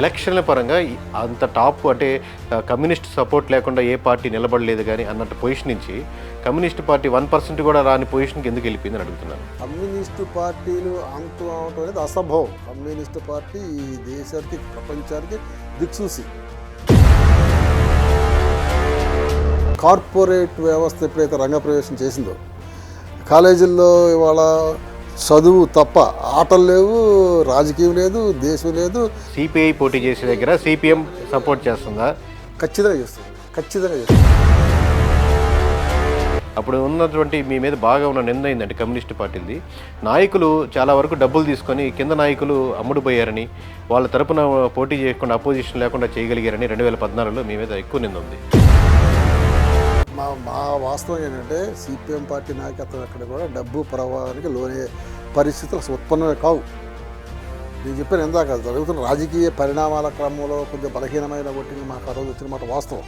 ఎలక్షన్ల పరంగా అంత టాప్ అంటే కమ్యూనిస్ట్ సపోర్ట్ లేకుండా ఏ పార్టీ నిలబడలేదు కానీ అన్నట్టు పొజిషన్ నుంచి కమ్యూనిస్ట్ పార్టీ వన్ పర్సెంట్ కూడా రాని పొజిషన్కి ఎందుకు వెళ్ళిపోయిందని అడుగుతున్నాను కమ్యూనిస్టు పార్టీలు అంతం అవటం అనేది అసంభవం. కమ్యూనిస్టు పార్టీ ఈ దేశానికి ప్రపంచానికి దిక్సూసి. కార్పొరేట్ వ్యవస్థ ఎప్పుడైతే రంగప్రవేశం చేసిందో కాలేజీల్లో ఇవాళ చదువు తప్ప ఆటలు లేవు రాజకీయం లేదు దేశం లేదు. సిపిఐ పోటీ చేసే దగ్గర సిపిఎం సపోర్ట్ చేస్తుందా? ఖచ్చితంగా చేస్తుంది. ఖచ్చితంగా చేస్తుంది. అప్పుడు ఉన్నటువంటి మీ మీద బాగా ఉన్న నింద ఏంటంటే కమ్యూనిస్ట్ పార్టీది నాయకులు చాలా వరకు డబ్బులు తీసుకొని కింద నాయకులు అమ్ముడుపోయారని వాళ్ళ తరపున పోటీ చేయకుండా అపోజిషన్ లేకుండా చేయగలిగారని రెండు వేల పద్నాలుగులో మీ మీద ఎక్కువ నింద ఉంది. మా మా వాస్తవం ఏంటంటే సిపిఎం పార్టీ నాయకత్వం ఎక్కడ కూడా డబ్బు ప్రవాహానికి లోనే పరిస్థితులు అసలు ఉత్పన్నమే కావు. నేను చెప్పాను ఎందాక జరుగుతున్న రాజకీయ పరిణామాల క్రమంలో కొద్దిగా బలహీనమైన ఓటింగ్ మాకు ఆ రోజు వచ్చిన మాట వాస్తవం.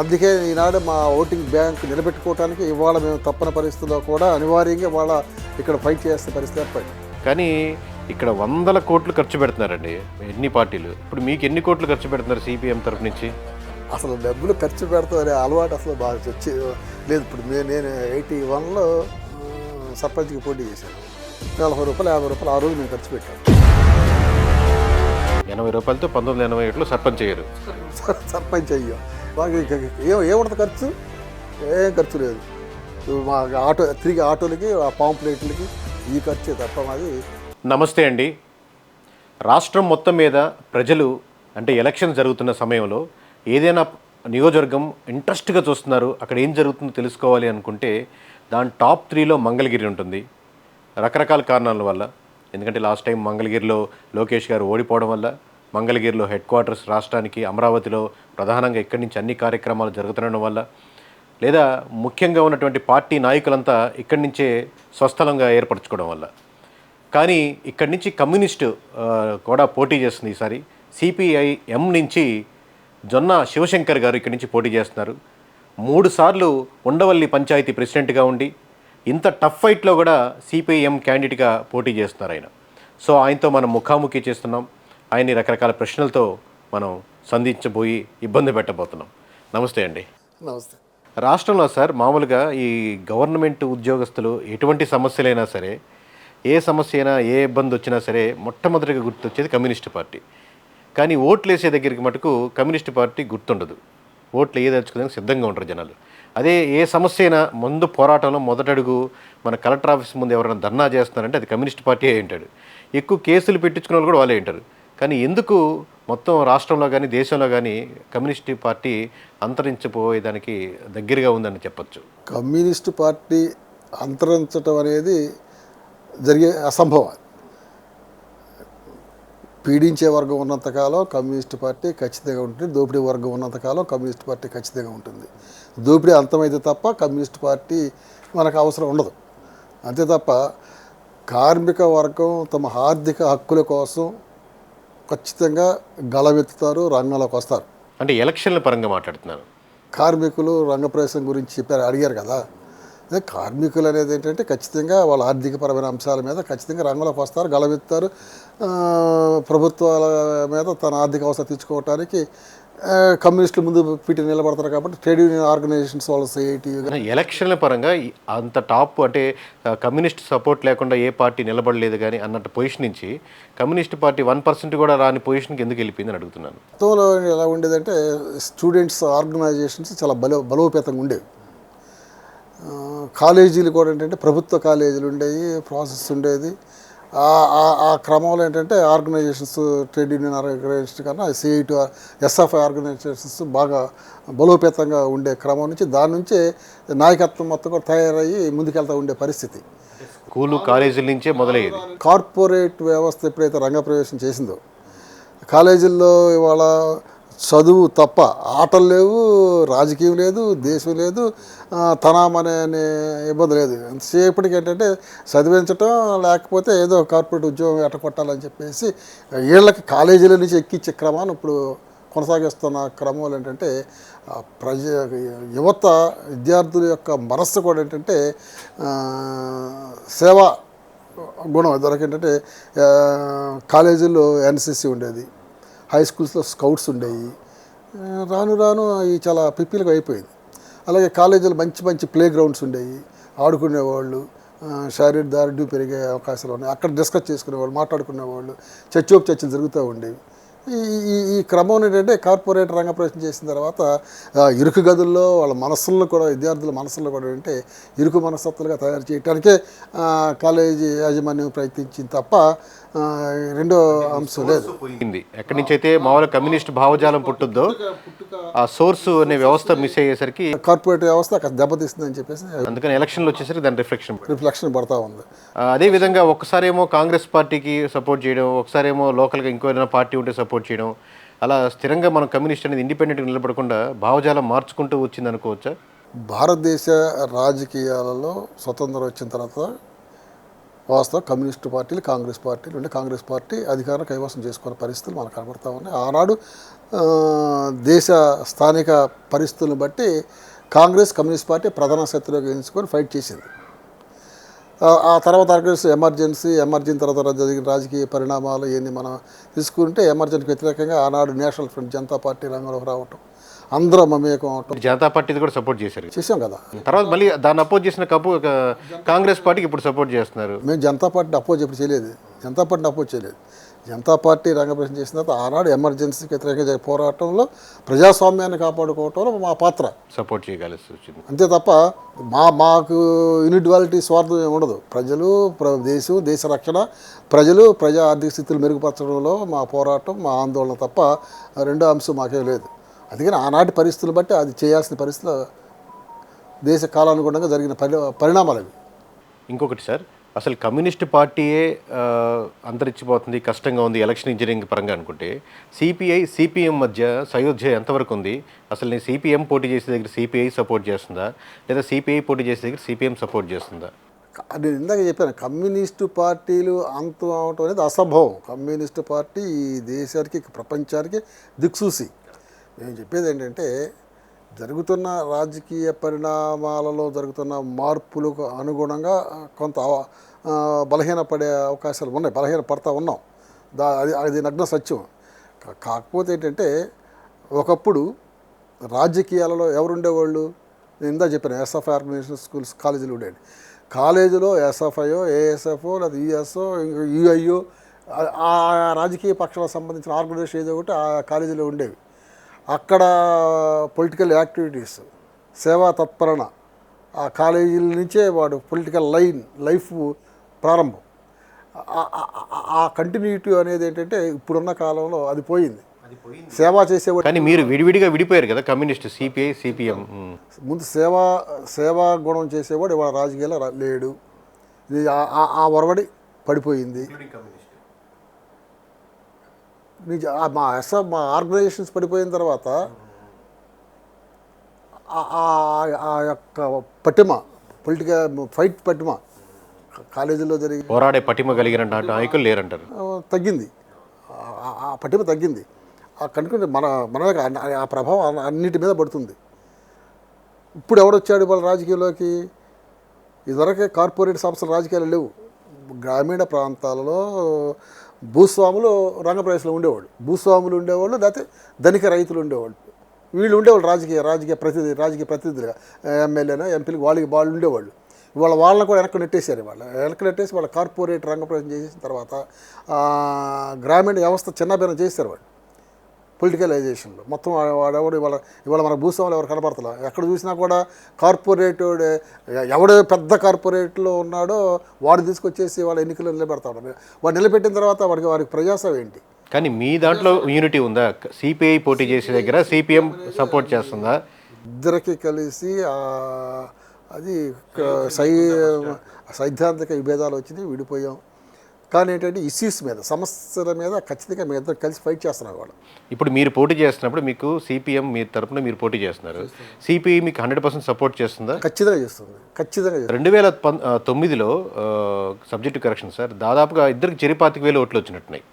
అందుకే ఈనాడు మా ఓటింగ్ బ్యాంక్ నిలబెట్టుకోవడానికి ఇవాళ మేము తప్పని పరిస్థితుల్లో కూడా అనివార్యంగా ఇవాళ ఇక్కడ ఫైట్ చేసే పరిస్థితి ఏర్పడింది. కానీ ఇక్కడ వందల కోట్లు ఖర్చు పెడుతున్నారండి ఎన్ని పార్టీలు. ఇప్పుడు మీకు ఎన్ని కోట్లు ఖర్చు పెడుతున్నారు సిపిఎం తరపు నుంచి? అసలు డబ్బులు ఖర్చు పెడతాం అనే అలవాటు అసలు బాగా వచ్చి లేదు ఇప్పుడు నేను ఎయిటీ వన్లో సర్పంచ్కి పోటీ చేశాను. నలభై రూపాయలు యాభై రూపాయలు ఆ రోజు నేను ఖర్చు పెట్టాను ఎనభై రూపాయలతో పంతొమ్మిది ఎనభై ఏడులో సర్పంచ్ అయ్యారు. సర్- సర్పంచ్ అయ్యా. మాకు ఏం ఖర్చు? ఏం ఖర్చు లేదు. మా ఆటో తిరిగి ఆటోలకి ఆ పాంప్లెట్లకి ఈ ఖర్చే తప్ప మాది. నమస్తే అండి. రాష్ట్రం మొత్తం మీద ప్రజలు అంటే ఎలక్షన్ జరుగుతున్న సమయంలో ఏదైనా నియోజకవర్గం ఇంట్రెస్ట్గా చూస్తున్నారు అక్కడ ఏం జరుగుతుందో తెలుసుకోవాలి అనుకుంటే దాని టాప్ త్రీలో మంగళగిరి ఉంటుంది. రకరకాల కారణాల వల్ల ఎందుకంటే లాస్ట్ టైం మంగళగిరిలో లోకేష్ గారు ఓడిపోవడం వల్ల మంగళగిరిలో హెడ్ క్వార్టర్స్ రాష్ట్రానికి అమరావతిలో ప్రధానంగా ఇక్కడి నుంచి అన్ని కార్యక్రమాలు జరుగుతుండడం వల్ల లేదా ముఖ్యంగా ఉన్నటువంటి పార్టీ నాయకులంతా ఇక్కడి నుంచే స్వస్థలంగా ఏర్పరచుకోవడం వల్ల. కానీ ఇక్కడి నుంచి కమ్యూనిస్టు కూడా పోటీ చేస్తుంది ఈసారి. సిపిఐఎం నుంచి జొన్న శివశంకర్ గారు ఇక్కడి నుంచి పోటీ చేస్తున్నారు. మూడుసార్లు ఉండవల్లి పంచాయతీ ప్రెసిడెంట్గా ఉండి ఇంత టఫ్ ఫైట్లో కూడా సిపిఐఎం క్యాండిడేట్గా పోటీ చేస్తున్నారు ఆయన. సో ఆయనతో మనం ముఖాముఖి చేస్తున్నాం. ఆయన్ని రకరకాల ప్రశ్నలతో మనం సంధించబోయి ఇబ్బంది పెట్టబోతున్నాం. నమస్తే అండి. నమస్తే. రాష్ట్రంలో సార్ మామూలుగా ఈ గవర్నమెంట్ ఉద్యోగస్తులు ఎటువంటి సమస్యలైనా సరే ఏ సమస్య అయినా ఏ ఇబ్బంది వచ్చినా సరే మొట్టమొదటిగా గుర్తొచ్చేది కమ్యూనిస్ట్ పార్టీ. కానీ ఓట్లు వేసే దగ్గరికి మటుకు కమ్యూనిస్ట్ పార్టీ గుర్తుండదు. ఓట్లు ఏదలుచుకోవడానికి సిద్ధంగా ఉంటారు జనాలు. అదే ఏ సమస్య అయినా ముందు పోరాటంలో మొదటడుగు. మన కలెక్టర్ ఆఫీస్ ముందు ఎవరైనా ధర్నా చేస్తున్నారంటే అది కమ్యూనిస్ట్ పార్టీ అయి ఉంటాడు. ఎక్కువ కేసులు పెట్టించుకున్న వాళ్ళు కూడా వాళ్ళే ఉంటారు. కానీ ఎందుకు మొత్తం రాష్ట్రంలో కానీ దేశంలో కానీ కమ్యూనిస్ట్ పార్టీ అంతరించిపోయేదానికి దగ్గరగా ఉందని చెప్పొచ్చు? కమ్యూనిస్ట్ పార్టీ అంతరించటం అనేది జరిగే అసంభవం. పీడించే వర్గం ఉన్నంతకాలం కమ్యూనిస్ట్ పార్టీ ఖచ్చితంగా ఉంటుంది. దోపిడీ వర్గం ఉన్నంతకాలం కమ్యూనిస్ట్ పార్టీ ఖచ్చితంగా ఉంటుంది. దోపిడీ అంతమైతే తప్ప కమ్యూనిస్ట్ పార్టీ మనకు అవసరం ఉండదు. అంతే తప్ప కార్మిక వర్గం తమ ఆర్థిక హక్కుల కోసం ఖచ్చితంగా గళమెత్తుతారు రంగంలోకి వస్తారు. అంటే ఎలక్షన్ల పరంగా మాట్లాడుతున్నాను కార్మికులు రంగప్రవేశం గురించి చెప్పారు అడిగారు కదా. అదే కార్మికులు అనేది ఏంటంటే ఖచ్చితంగా వాళ్ళ ఆర్థికపరమైన అంశాల మీద ఖచ్చితంగా రంగంలోకి వస్తారు గలవెత్తారు ప్రభుత్వాల మీద తన ఆర్థిక అవసరం తీర్చుకోవటానికి కమ్యూనిస్టులు ముందు పీటి నిలబడతారు కాబట్టి ట్రేడ్ యూనియన్ ఆర్గనైజేషన్స్ వాళ్ళ సిఐటి ఎలక్షన్ల పరంగా అంత టాప్ అంటే కమ్యూనిస్ట్ సపోర్ట్ లేకుండా ఏ పార్టీ నిలబడలేదు కానీ అన్నట్టు పొజిషన్ నుంచి కమ్యూనిస్ట్ పార్టీ వన్ పర్సెంట్ కూడా రాని పొజిషన్కి ఎందుకు వెళ్ళిపోయిందని అడుగుతున్నాను. గతంలో ఎలా ఉండేదంటే స్టూడెంట్స్ ఆర్గనైజేషన్స్ చాలా బలో బలోపేతంగా ఉండేవి. కాలేజీలు కూడా ఏంటంటే ప్రభుత్వ కాలేజీలు ఉండేవి ప్రాసెస్ ఉండేది. ఆ- క్రమంలో ఏంటంటే ఆర్గనైజేషన్స్ ట్రేడ్ యూనియన్ ఆర్గనైజేషన్ కన్నా సిఐటి ఎస్ఎఫ్ఐ ఆర్గనైజేషన్స్ బాగా బలోపేతంగా ఉండే క్రమం నుంచి దాని నుంచే నాయకత్వం మొత్తం కూడా తయారయ్యి ముందుకెళ్తూ ఉండే పరిస్థితి. స్కూలు కాలేజీల నుంచే మొదలయ్యేది. కార్పొరేట్ వ్యవస్థ ఎప్పుడైతే రంగప్రవేశం చేసిందో కాలేజీల్లో ఇవాళ చదువు తప్ప ఆటలు లేవు రాజకీయం లేదు దేశం లేదు తనామనే అనే ఇబ్బంది లేదు. ఎంతసేపటికి ఏంటంటే చదివించటం లేకపోతే ఏదో కార్పొరేట్ ఉద్యోగం ఎట్టకొట్టాలని చెప్పేసి వీళ్ళకి కాలేజీల నుంచి ఎక్కించే క్రమాన్ని ఇప్పుడు కొనసాగిస్తున్న క్రమంలో ఏంటంటే ప్రజ యువత విద్యార్థుల యొక్క మనస్సు కూడా ఏంటంటే సేవా గుణం. ఇదివరకు ఏంటంటే కాలేజీలో కాలేజీల్లో ఎన్సిసి ఉండేది. హై స్కూల్స్లో స్కౌట్స్ ఉండేవి. రాను రాను అవి చాలా పిప్పిలకు అయిపోయింది. అలాగే కాలేజీలో మంచి మంచి ప్లే గ్రౌండ్స్ ఉండేవి. ఆడుకునేవాళ్ళు ఆ, శారీరక దారిడ్యం పెరిగే అవకాశాలు ఉన్నాయి. అక్కడ డిస్కస్ చేసుకునేవాళ్ళు మాట్లాడుకునేవాళ్ళు చర్చోపు చర్చలు జరుగుతూ ఉండేవి. ఈ ఈ ఈ క్రమం ఏంటంటే కార్పొరేట్ రంగ ప్రవేశం చేసిన తర్వాత ఇరుకు గదుల్లో వాళ్ళ మనస్సుల్లో కూడా విద్యార్థుల మనసుల్లో కూడా అంటే ఇరుకు మనస్తత్వాలుగా తయారు చేయడానికే కాలేజీ యాజమాన్యం ప్రయత్నించింది తప్ప రెండో అంశం లేదు. ఎక్కడి నుంచి అయితే మామూలుగా కమ్యూనిస్ట్ భావజాలం పుట్టుద్దో ఆ సోర్స్ అనే వ్యవస్థ మిస్ అయ్యేసరికి కార్పొరేట్ వ్యవస్థ దెబ్బతీస్తుందని చెప్పేసి అందుకని ఎలక్షన్లు వచ్చేసరికి దాని రిఫ్లెక్షన్ రిఫ్లెక్షన్ పడతా ఉంది. అదే విధంగా ఒకసారేమో కాంగ్రెస్ పార్టీకి సపోర్ట్ చేయడం ఒకసారేమో లోకల్గా ఇంకో ఏదైనా పార్టీ ఉంటే సపోర్ట్ చేయడం అలా స్థిరంగా మనం కమ్యూనిస్ట్ అనేది ఇండిపెండెంట్గా నిలబడకుండా భావజాలం మార్చుకుంటూ వచ్చింది అనుకోవచ్చా భారతదేశ రాజకీయాలలో స్వతంత్రం వచ్చిన తర్వాత వాస్తవం కమ్యూనిస్టు పార్టీలు కాంగ్రెస్ పార్టీలు ఉంటే కాంగ్రెస్ పార్టీ అధికారం కైవసం చేసుకునే పరిస్థితులు మనకు కనబడతా ఉన్నాయి. ఆనాడు దేశ స్థానిక పరిస్థితులను బట్టి కాంగ్రెస్ కమ్యూనిస్ట్ పార్టీ ప్రధాన శత్రువుగా ఎంచుకొని ఫైట్ చేసింది. ఆ- తర్వాత ఆర్గనైజ్ ఎమర్జెన్సీ ఎమర్జెన్సీ తర్వాత జరిగిన రాజకీయ పరిణామాలు ఏంది మనం తీసుకుంటే ఎమర్జెన్సీకి వ్యతిరేకంగా ఆనాడు నేషనల్ ఫ్రంట్ జనతా పార్టీ రంగంలోకి రావటం. అందరూ మమేకం అవటం జనతా పార్టీది కూడా సపోర్ట్ చేశారు. చేసాం కదా. తర్వాత మళ్ళీ దాన్ని అపోజ్ చేసిన కప్పు కాంగ్రెస్ పార్టీకి ఇప్పుడు సపోర్ట్ చేస్తున్నారు. మేము జనతా పార్టీని అపోజ్ ఎప్పుడు చేయలేదు. జనతా పార్టీని అపోజ్ చేయలేదు. జనతా పార్టీ రంగప్రవేశం చేసిన తర్వాత ఆనాడు ఎమర్జెన్సీకి వ్యతిరేకంగా పోరాటంలో ప్రజాస్వామ్యాన్ని కాపాడుకోవటంలో మా పాత్ర. సపోర్ట్ చేయగలిసి వచ్చింది అంతే తప్ప మా మాకు ఇండివిజువాలిటీ స్వార్థం ఏమి ఉండదు. ప్రజలు ప్ర దేశం దేశ రక్షణ ప్రజలు ప్రజా ఆర్థిక స్థితులు మెరుగుపరచడంలో మా పోరాటం మా ఆందోళన తప్ప రెండో అంశం మాకేం లేదు. అందుకని ఆనాటి పరిస్థితులు బట్టి అది చేయాల్సిన పరిస్థితులు దేశ కాలానుగుణంగా జరిగిన పరి పరిణామాలు అవి. ఇంకొకటి సార్ అసలు కమ్యూనిస్ట్ పార్టీయే అంతరించిపోతుంది కష్టంగా ఉంది ఎలక్షన్ ఇంజనీరింగ్ పరంగా అనుకుంటే సిపిఐ సిపిఎం మధ్య సయోధ్య ఎంతవరకు ఉంది? అసలు నేను సిపిఎం పోటీ చేసే దగ్గర సిపిఐ సపోర్ట్ చేస్తుందా? లేదా సిపిఐ పోటీ చేసే దగ్గర సిపిఎం సపోర్ట్ చేస్తుందా? నేను ఇందాక చెప్పాను కమ్యూనిస్టు పార్టీలు అంతం అవటం అనేది అసంభవం. కమ్యూనిస్టు పార్టీ ఈ దేశానికి ప్రపంచానికి దిక్సూసి. నేను చెప్పేది ఏంటంటే జరుగుతున్న రాజకీయ పరిణామాలలో జరుగుతున్న మార్పులకు అనుగుణంగా కొంత బలహీన పడే బలహీనపడే అవకాశాలు ఉన్నాయి బలహీన పడతా ఉన్నాం. దా అది అది నగ్న సత్యం. కాకపోతే ఏంటంటే ఒకప్పుడు రాజకీయాలలో ఎవరుండేవాళ్ళు? నేను ఇందా చెప్పాను ఎస్ఎఫ్ఐ ఆర్గనైజేషన్ స్కూల్స్ కాలేజీలు ఉండేవి. కాలేజీలో ఎస్ఎఫ్ఐఓ ఏఎస్ఎఫ్ఓ లేదా యుఎస్ఓ ఇంకా యుఐఓ ఆ రాజకీయ పక్షాలకు సంబంధించిన ఆర్గనైజేషన్ ఏదో ఒకటి ఆ కాలేజీలో ఉండేవి. అక్కడ పొలిటికల్ యాక్టివిటీస్ సేవా తత్పరణ ఆ కాలేజీల నుంచే వాడు పొలిటికల్ లైన్ లైఫ్ ప్రారంభం. ఆ- ఆ- ఆ- ఆ కంటిన్యూటీ అనేది ఏంటంటే ఇప్పుడున్న కాలంలో అది పోయింది. సేవ చేసేవాడు కానీ మీరు విడివిడిగా విడిపోయారు కదా కమ్యూనిస్ట్ సిపిఐ సిపిఎం ముందు సేవా సేవా గుణం చేసేవాడు ఇవాళ రాజకీయాల్లో రా- లేడు. ఇది ఆ- ఆ- ఆ ఒరవడి పడిపోయింది. నిజ మా ఎస్ మా ఆర్గనైజేషన్స్ పడిపోయిన తర్వాత ఆ- యొక్క పటిమ పొలిటికల్ ఫైట్ పటిమ కాలేజీలో జరిగి పోరాడే పటిమ కలిగిన నాయకులు లేరంటారు. తగ్గింది. ఆ- పటిమ తగ్గింది. ఆ కనుక మన మన ఆ- ప్రభావం అన్ని- అన్నిటి మీద పడుతుంది. ఇప్పుడు ఎవడొచ్చాడు వాళ్ళ రాజకీయంలోకి? ఇదివరకే కార్పొరేట్ సంస్థలు రాజకీయాలు లేవు. గ్రామీణ ప్రాంతాలలో భూస్వాములు రంగప్రవేశంలో ఉండేవాళ్ళు. భూస్వాములు ఉండేవాళ్ళు లేకపోతే ధనిక రైతులు ఉండేవాళ్ళు. వీళ్ళు ఉండేవాళ్ళు రాజకీయ రాజకీయ ప్రతినిధి రాజకీయ ప్రతినిధులుగా. ఎమ్మెల్యేనా ఎంపీలు వాళ్ళకి వాళ్ళు ఉండేవాళ్ళు. ఇవాళ వాళ్ళని కూడా వెనక్కి నెట్టేశారు వాళ్ళు వెనక్కి నెట్టేసి వాళ్ళ కార్పొరేట్ రంగప్రవేశం చేసిన తర్వాత గ్రామీణ వ్యవస్థ చిన్నభిన్నం చేశారు వాళ్ళు. పొలిటికలైజేషన్లో. మొత్తం వాడెవడు ఇవాళ ఇవాళ మన భూస్వాములు ఎవరు కనపడతలా? ఎక్కడ చూసినా కూడా కార్పొరేట్ ఎవడు పెద్ద కార్పొరేట్లో ఉన్నాడో వాడు తీసుకొచ్చేసి వాళ్ళ ఎన్నికల్లో నిలబెడతాడు వాడు నిలబెట్టిన తర్వాత వాడికి వారికి ప్రజాసం ఏంటి? కానీ మీ దాంట్లో యూనిటీ ఉందా? సిపిఐ పోటీ చేసే దగ్గర సిపిఎం సపోర్ట్ చేస్తుందా? ఇద్దరికి కలిసి అది సై సైద్ధాంతిక విభేదాలు వచ్చినాయి విడిపోయాం. కానీ ఏంటంటే ఇష్యూస్ మీద సమస్యల మీద ఖచ్చితంగా మీ ఇద్దరు కలిసి ఫైట్ చేస్తున్నారు వాళ్ళు. ఇప్పుడు మీరు పోటీ చేస్తున్నప్పుడు మీకు సిపిఎం మీ తరపున మీరు పోటీ చేస్తున్నారు. సిపిఐ మీకు హండ్రెడ్ పర్సెంట్ సపోర్ట్ చేస్తుందా? ఖచ్చితంగా చేస్తుంది. ఖచ్చితంగా రెండు వేల తొమ్మిదిలో సబ్జెక్టు కరెక్షన్ సార్ దాదాపుగా ఇద్దరికి చెరిపాతిక వేలు ఓట్లు వచ్చినట్టున్నాయి.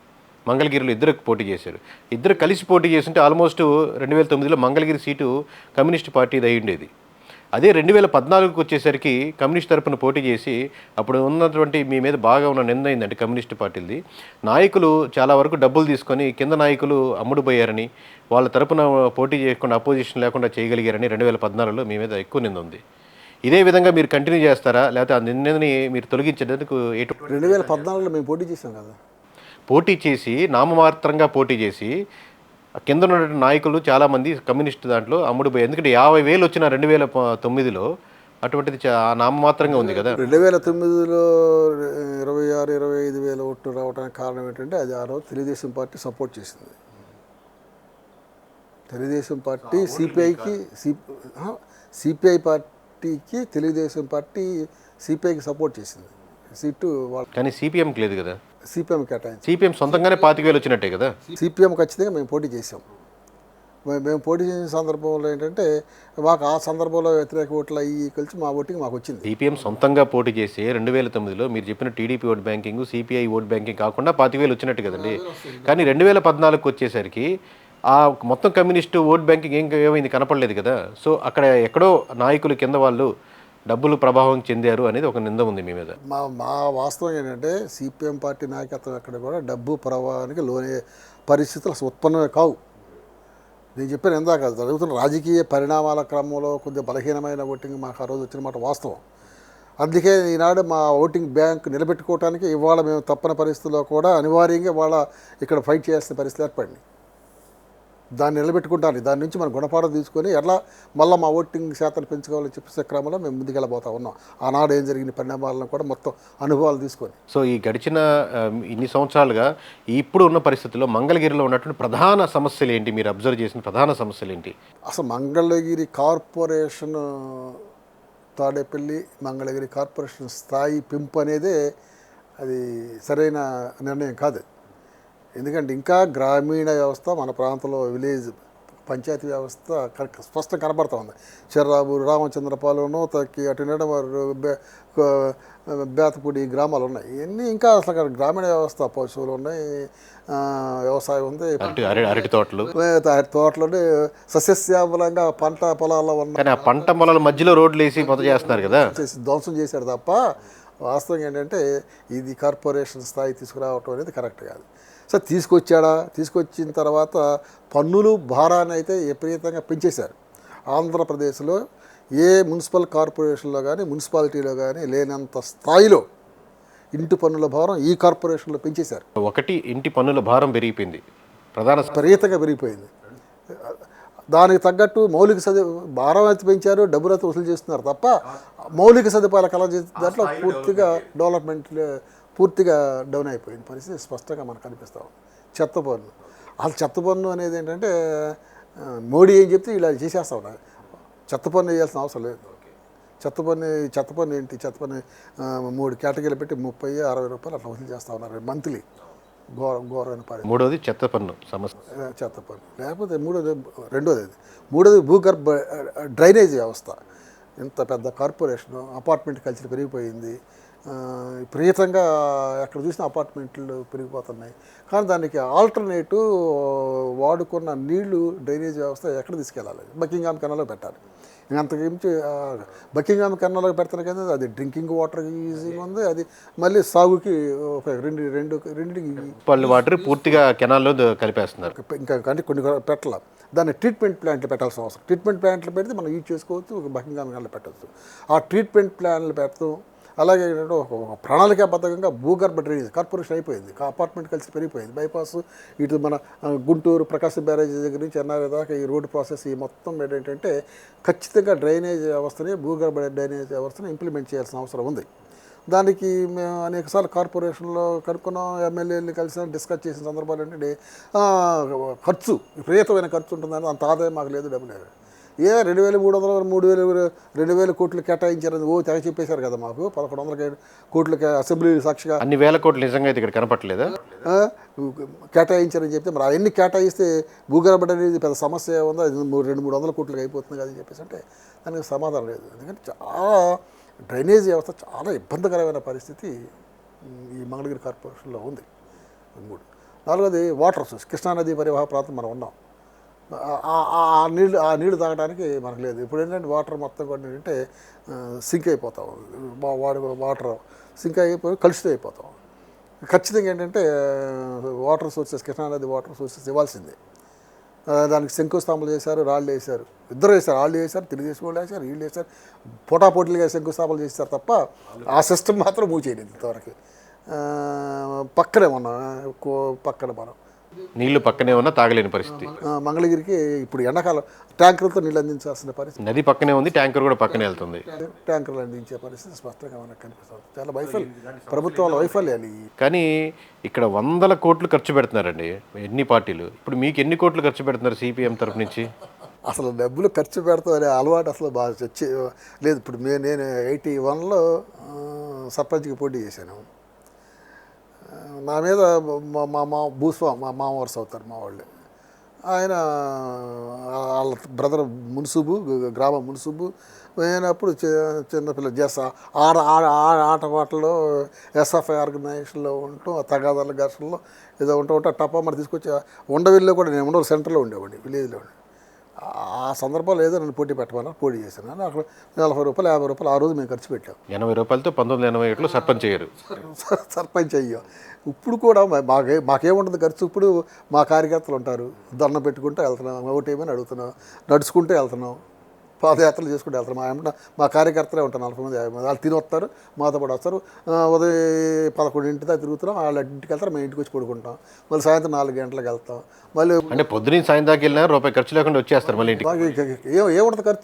మంగళగిరిలో ఇద్దరికి పోటీ చేశారు. ఇద్దరు కలిసి పోటీ చేస్తుంటే ఆల్మోస్ట్ రెండు వేల తొమ్మిదిలో మంగళగిరి సీటు కమ్యూనిస్ట్ పార్టీది అయి ఉండేది. అదే రెండు వేల పద్నాలుగుకి వచ్చేసరికి కమ్యూనిస్ట్ తరపున పోటీ చేసి అప్పుడు ఉన్నటువంటి మీ మీద బాగా ఉన్న నింద అయిందంటే కమ్యూనిస్ట్ పార్టీలది. నాయకులు చాలా వరకు డబ్బులు తీసుకొని కింద నాయకులు అమ్ముడుపోయారని వాళ్ళ తరపున పోటీ చేయకుండా అపోజిషన్ లేకుండా చేయగలిగారని రెండు వేల పద్నాలుగులో మీ మీద ఎక్కువ నింద ఉంది. ఇదే విధంగా మీరు కంటిన్యూ చేస్తారా? లేకపోతే ఆ నిందని మీరు తొలగించేందుకు రెండు వేల పద్నాలుగులో మేము పోటీ చేసాం కదా. పోటీ చేసి నామమాత్రంగా పోటీ చేసి కింద ఉన్న నాయకులు చాలామంది కమ్యూనిస్ట్ దాంట్లో అమ్ముడుపోయి ఎందుకంటే యాభై వేలు వచ్చిన రెండు వేల ప- తొమ్మిదిలో అటువంటిది నామమాత్రంగా ఉంది కదా. రెండు వేల తొమ్మిదిలో ఇరవై ఆరు ఇరవై ఐదు వేల ఓట్లు రావడానికి కారణం ఏంటంటే అది ఆ రోజు తెలుగుదేశం పార్టీ సపోర్ట్ చేసింది. తెలుగుదేశం పార్టీ సిపిఐకి సిపిఐ పార్టీకి తెలుగుదేశం పార్టీ సిపిఐకి సపోర్ట్ చేసింది. సీటు వాళ్ళ కానీ సిపిఎంకి లేదు కదా. సిపిఎం కేటాయించి. సిపిఎం సొంతంగానే పాతిక వేలు వచ్చినట్టే కదా? సిపిఎం ఖచ్చితంగా మేము పోటీ చేసాం మేము పోటీ చేసిన సందర్భంలో ఏంటంటే మాకు ఆ సందర్భంలో వ్యతిరేక ఓట్లు అయ్యి కలిసి మా ఓటింగ్ మాకు వచ్చింది. సిపిఎం సొంతంగా పోటీ చేసి రెండు వేల తొమ్మిదిలో మీరు చెప్పిన TDP vote banking CPI vote banking కాకుండా పాతిక వేలు వచ్చినట్టు కదండి? కానీ రెండు వేల పద్నాలుగుకి వచ్చేసరికి ఆ మొత్తం కమ్యూనిస్టు ఓట్ బ్యాంకింగ్ ఏం ఏమైంది? కనపడలేదు కదా? సో అక్కడ ఎక్కడో నాయకులు కింద వాళ్ళు డబ్బులు ప్రభావం చెందారు అనేది ఒక నింద ఉంది మీ మీద. మా మా వాస్తవం ఏంటంటే సిపిఎం పార్టీ నాయకత్వం ఎక్కడ కూడా డబ్బు ప్రవాహానికి లోనే పరిస్థితులు అసలు ఉత్పన్నమే కావు. నేను చెప్పాను ఎందాక జరుగుతున్న రాజకీయ పరిణామాల క్రమంలో కొద్దిగా బలహీనమైన ఓటింగ్ మాకు ఆ రోజు వచ్చిన మాట వాస్తవం. అందుకే ఈనాడు మా ఓటింగ్ బ్యాంక్ నిలబెట్టుకోవడానికి ఇవాళ మేము తప్పని పరిస్థితుల్లో కూడా అనివార్యంగా వాళ్ళ ఇక్కడ ఫైట్ చేయాల్సిన పరిస్థితి ఏర్పడింది. దాన్ని నిలబెట్టుకుంటాను దాని నుంచి మనం గుణపాఠం తీసుకొని ఎట్లా మళ్ళీ మా ఓటింగ్ శాతాన్ని పెంచుకోవాలని చెప్పేసే క్రమంలో మేము ముందుకెళ్ళబోతా ఉన్నాం. ఆనాడు ఏం జరిగిన పరిణామాలను కూడా మొత్తం అనుభవాలు తీసుకొని. సో ఈ గడిచిన ఇన్ని సంవత్సరాలుగా ఇప్పుడు ఉన్న పరిస్థితుల్లో మంగళగిరిలో ఉన్నటువంటి ప్రధాన సమస్యలు ఏంటి? మీరు అబ్జర్వ్ చేసిన ప్రధాన సమస్యలు ఏంటి? అసలు మంగళగిరి కార్పొరేషన్ తాడేపల్లి మంగళగిరి కార్పొరేషన్ స్థాయి పెంపు అనేదే అది సరైన నిర్ణయం కాదు. ఎందుకంటే ఇంకా గ్రామీణ వ్యవస్థ మన ప్రాంతంలో విలేజ్ పంచాయతీ వ్యవస్థ స్పష్టంగా కనబడతా ఉంది. చెర్రాబూరు రామచంద్రపాలెం తక్కి అటు క- బేతపూడి గ్రామాలు ఉన్నాయి. ఇవన్నీ ఇంకా అసలు గ్రామీణ వ్యవస్థ పశువులు ఉన్నాయి వ్యవసాయం ఉంది. అరటి అరటి అరటి తోటలు. సస్యశ్యామలంగా పంట పొలాల్లో ఉన్న కానీ ఆ పంట పొలాల మధ్యలో రోడ్లు వేసి మొదలు చేస్తున్నారు కదా. ధ్వంసం చేశాడు తప్ప వాస్తవం ఏంటంటే ఇది కార్పొరేషన్ స్థాయి తీసుకురావటం అనేది కరెక్ట్ కాదు. సో తీసుకొచ్చాడా? తీసుకొచ్చిన తర్వాత పన్నులు భారాన్ని అయితే విపరీతంగా పెంచేశారు. ఆంధ్రప్రదేశ్లో ఏ మున్సిపల్ కార్పొరేషన్లో కానీ మున్సిపాలిటీలో కానీ లేనంత స్థాయిలో ఇంటి పన్నుల భారం ఈ కార్పొరేషన్లో పెంచేశారు. ఒకటి ఇంటి పన్నుల భారం పెరిగిపోయింది. ప్రధాన విపరీతంగా పెరిగిపోయింది. దానికి తగ్గట్టు మౌలిక సదు భారం అయితే పెంచారు డబ్బులు అయితే వసూలు చేస్తున్నారు తప్ప మౌలిక సదుపాయాల కల దాంట్లో పూర్తిగా డెవలప్మెంట్ పూర్తిగా డౌన్ అయిపోయింది పరిస్థితి స్పష్టంగా మనకు కనిపిస్తా ఉంది. చెత్త పన్ను. అసలు చెత్త పన్ను అనేది ఏంటంటే మోడీ ఏం చెప్తే ఇలా చేసేస్తా ఉన్నారు. చెత్త పన్ను వేయాల్సిన అవసరం లేదు. చెత్త పన్ను చెత్త పన్ను ఏంటి? చెత్త పన్ను మూడు కేటగిరీలు పెట్టి ముప్పై అరవై రూపాయలు అట్లా వసూలు చేస్తూ ఉన్నారు మంత్లీ. ఘోర ఘోరమైన పరిస్థితి. మూడోది చెత్త పన్ను సమస్య. చెత్త పన్ను లేకపోతే మూడోది రెండోది అది మూడోది భూగర్భ డ్రైనేజ్ వ్యవస్థ. ఇంత పెద్ద కార్పొరేషన్ అపార్ట్మెంట్ కల్చర్ పెరిగిపోయింది. విపరీతంగా ఎక్కడ చూసినా అపార్ట్మెంట్లు పెరిగిపోతున్నాయి. కానీ దానికి ఆల్టర్నేటివ్ వాడుకున్న నీళ్ళు డ్రైనేజ్ వ్యవస్థ ఎక్కడ తీసుకెళ్ళాలి? బకింగ్హామ్ కెనాల్లో పెట్టాలి. ఇంకా అంతకుమించి బకింగ్హామ్ కెనాల్లో పెడతాను కదా అది డ్రింకింగ్ వాటర్ యూజింగ్ ఉంది. అది మళ్ళీ సాగుకి ఒక రెండు రెండు రెండింటికి పళ్ళు వాటర్ పూర్తిగా కెనాల్లో కలిపేస్తున్నారు. ఇంకా కానీ కొన్ని పెట్టాల. దాన్ని ట్రీట్మెంట్ ప్లాంట్లు పెట్టాల్సిన అవసరం. ట్రీట్మెంట్ ప్లాంట్లు పెడితే మనం యూజ్ చేసుకోవచ్చు ఒక బహింగామి గంటలు పెట్టచ్చు. ఆ ట్రీట్మెంట్ ప్లాన్లు పెడతాం అలాగే ఏంటంటే ఒక ప్రణాళికాబద్ధంగా భూగర్భ డ్రైనేజ్ కార్పొరేషన్ అయిపోయింది. అపార్ట్మెంట్ కలిసి పెరిగిపోయింది. బైపాస్ ఇటు మన గుంటూరు ప్రకాశం బ్యారేజ్ దగ్గర నుంచి ఎన్ఆర్ఏ దాకా ఈ రోడ్డు ప్రాసెస్ ఈ మొత్తం ఏంటంటే ఖచ్చితంగా డ్రైనేజ్ వ్యవస్థని భూగర్భ డ్రైనేజ్ వ్యవస్థని ఇంప్లిమెంట్ చేయాల్సిన అవసరం ఉంది. దానికి మేము అనేకసార్లు కార్పొరేషన్లో కనుక్కున్నాం ఎమ్మెల్యేలు కలిసి డిస్కస్ చేసిన సందర్భాలు ఏంటంటే ఖర్చు విపరీతమైన ఖర్చు ఉంటుందని అంత ఆదాయం మాకు లేదు డబ్బు లేదు ఏ రెండు వేల మూడు వందలు మూడు వేలు రెండు వేల కోట్లు కేటాయించారని ఓ తెగ చెప్పేశారు కదా మాకు. పదకొండు వందల కోట్లు అసెంబ్లీ సాక్షిగా అన్ని వేల కోట్లు నిజంగా అయితే ఇక్కడ కనపట్లేదా ఆ, కేటాయించారని చెప్తే మరి అవన్నీ కేటాయిస్తే భూగర్భ అనేది పెద్ద సమస్య ఉందో? రెండు మూడు వందల కోట్లకి అయిపోతుంది కదా అని చెప్పేసి అంటే దానికి సమాధానం లేదు. ఎందుకంటే చాలా డ్రైనేజ్ వ్యవస్థ చాలా ఇబ్బందికరమైన పరిస్థితి ఈ మంగళగిరి కార్పొరేషన్లో ఉంది. మూడు. నాలుగోది వాటర్ సోర్స్ కృష్ణానది పరివాహ ప్రాంతం మనం ఉన్నాం. ఆ- నీళ్ళు ఆ నీళ్ళు తాగడానికి మనకు లేదు. ఇప్పుడు ఏంటంటే వాటర్ మొత్తం కూడా ఏంటంటే సింక్ అయిపోతాం. వా- వాడి వాటర్ సింక్ అయిపోయి కలుషితం అయిపోతాం. ఖచ్చితంగా ఏంటంటే వాటర్ సోర్సెస్ కృష్ణానది వాటర్ సోర్సెస్ ఇవ్వాల్సిందే. దానికి శంకుస్థాపనలు చేశారు రాళ్ళు వేశారు. ఇద్దరు వేశారు. రాళ్ళు వేశారు తెలుగుదేశం వాళ్ళు వేశారు వీళ్ళు వేశారు. పోటాపోటీలుగా శంకుస్థాపనలు చేశారు తప్ప ఆ సిస్టమ్ మాత్రం మూవ్ చేయలేదు ఇంతవరకు. పక్కనే ఉన్నాం. కో- పక్కన మనం. నీళ్ళు పక్కనే ఉన్నా తాగలేని పరిస్థితి. మంగళగిరికి ఇప్పుడు ఎండాకాలం ట్యాంకర్లతో నీళ్ళు అందించాల్సిన పరిస్థితి. నది పక్కనే ఉంది ట్యాంకర్ కూడా పక్కనే వెళ్తుంది. ట్యాంకర్లు అందించే పరిస్థితి స్పష్టంగా మనకు కనిపిస్తుంది. చాలా వైఫల్యం. ప్రభుత్వాల వైఫల్యాలు. కానీ ఇక్కడ వందల కోట్లు ఖర్చు పెడుతున్నారండి ఎన్ని పార్టీలు. ఇప్పుడు మీకు ఎన్ని కోట్లు ఖర్చు పెడుతున్నారు సిపిఎం తరపు నుంచి? అసలు డబ్బులు ఖర్చు పెడతాం అనే అలవాటు అసలు బాగా లేదు ఇప్పుడు నేను ఎయిటీ వన్లో సర్పంచ్కి పోటీ చేశాను. నా మీద మా మా మా భూస్వామి మా మామ వరుస అవుతారు మా వాళ్ళు. ఆయన వాళ్ళ బ్రదర్ మున్సుబు గ్రామ మున్సుబు పోయినప్పుడు చి- చిన్నపిల్ల చేస్తా ఆడ ఆడ ఆడ ఆట ఎస్ఎఫ్ఐ ఆర్గనైజేషన్లో ఉంటూ ఆ తగాదాల ఘర్షణలో ఏదో ఉంటూ ఉంటా టపా మరి తీసుకొచ్చి ఉండవిల్లో కూడా నేను ఉండవు సెంటర్లో ఉండేవాడిని విలేజ్లో ఉండే. ఆ సందర్భంలో ఏదో నన్ను పోటీ పెట్టమన్నారు పోటీ చేశాను అక్కడ నలభై రూపాయలు యాభై రూపాయలు ఆ రోజు మేము ఖర్చు పెట్టాం. ఎనభై రూపాయలతో పంతొమ్మిది ఎనభై ఒకటిలో సర్పంచ్ అయ్యారు. సర్- సర్పంచ్ అయ్యో. ఇప్పుడు కూడా మాకే మాకేముంటుంది ఖర్చు? ఇప్పుడు మా కార్యకర్తలు ఉంటారు. దండం పెట్టుకుంటూ వెళ్తున్నాం ఒకటేమని అడుగుతున్నాం నడుచుకుంటూ వెళ్తున్నాం. పాదయాత్రలు చేసుకుంటూ వెళ్తున్నాం మా వెంట మా కార్యకర్తలే ఉంటారు నలభై మంది యాభై మంది. వాళ్ళు తిని వస్తారు మాతో పాటు వస్తారు. ఉదయం పదకొండింటి దాకా తిరుగుతున్నాం. వాళ్ళ ఇంటికి వెళ్తారు మేము ఇంటికి వచ్చి పడుకుంటాం. మళ్ళీ సాయంత్రం నాలుగు గంటలకు వెళ్తాం. మళ్ళీ అంటే పొద్దున సాయం దాకా వెళ్ళినా రూపాయి ఖర్చు లేకుండా వచ్చేస్తారు మళ్ళీ ఇంటికి. ఇక ఏం ఏముంటుంది ఖర్చు